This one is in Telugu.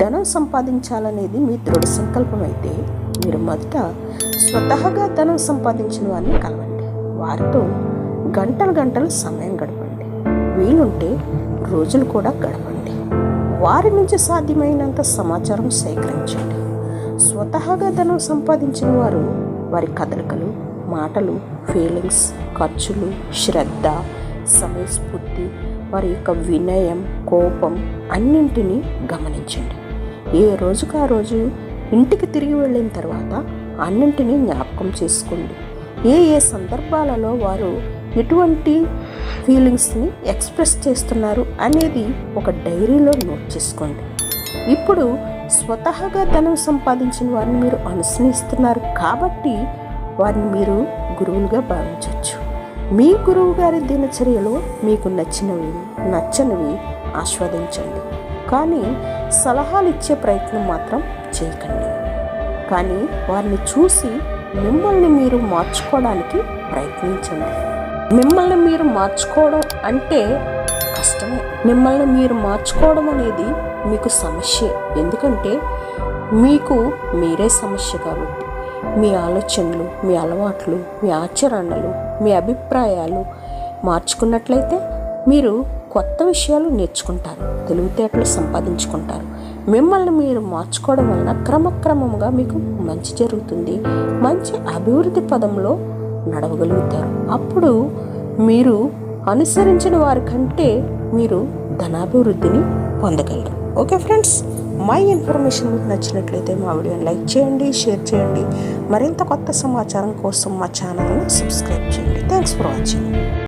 ధనం సంపాదించాలనేది మీ దృఢ సంకల్పం అయితే మీరు మొదట స్వతహాగా ధనం సంపాదించిన వారిని కలవండి. వారితో గంటలు గంటలు సమయం గడపండి. వీలుంటే రోజులు కూడా గడపండి. వారి నుంచి సాధ్యమైనంత సమాచారం సేకరించండి. స్వతహాగా ధనం సంపాదించిన వారు వారి కదలికలు మాటలు ఫీలింగ్స్ ఖర్చులు శ్రద్ధ సమయస్ఫూర్తి వారి యొక్క వినయం కోపం అన్నింటినీ గమనించండి. ఏ రోజుకు ఆ రోజు ఇంటికి తిరిగి వెళ్ళిన తర్వాత అన్నింటినీ జ్ఞాపకం చేసుకోండి. ఏ ఏ సందర్భాలలో వారు ఎటువంటి ఫీలింగ్స్ని ఎక్స్ప్రెస్ చేస్తున్నారు అనేది ఒక డైరీలో నోట్ చేసుకోండి. ఇప్పుడు స్వతహాగా ధనం సంపాదించిన వారిని మీరు అనుసరిస్తున్నారు కాబట్టి వారిని మీరు గురువులుగా భావించవచ్చు. మీ గురువు గారి దినచర్యలో మీకు నచ్చినవి నచ్చనివి ఆస్వాదించండి. కానీ సలహాలు ఇచ్చే ప్రయత్నం మాత్రం చేయకండి. కానీ వారిని చూసి మిమ్మల్ని మీరు మార్చుకోవడానికి ప్రయత్నించండి. మిమ్మల్ని మీరు మార్చుకోవడం అంటే కష్టమే. మిమ్మల్ని మీరు మార్చుకోవడం అనేది మీకు సమస్య. ఎందుకంటే మీకు మీరే సమస్య కాబట్టి. మీ ఆలోచనలు మీ అలవాట్లు మీ ఆచరణలు మీ అభిప్రాయాలు మార్చుకున్నట్లయితే మీరు కొత్త విషయాలు నేర్చుకుంటారు తెలివితేటలు సంపాదించుకుంటారు. మిమ్మల్ని మీరు మార్చుకోవడం వలన క్రమక్రమంగా మీకు మంచి జరుగుతుంది. మంచి అభివృద్ధి పదంలో నడవగలుగుతారు. అప్పుడు మీరు అనుసరించిన వారి కంటే మీరు ధనాభివృద్ధిని పొందగలరు. ఓకే ఫ్రెండ్స్ మై ఇన్ఫర్మేషన్ మీకు నచ్చినట్లయితే మా వీడియోని లైక్ చేయండి షేర్ చేయండి. మరింత కొత్త సమాచారం కోసం మా ఛానల్ని సబ్స్క్రైబ్ చేయండి. Thanks for watching.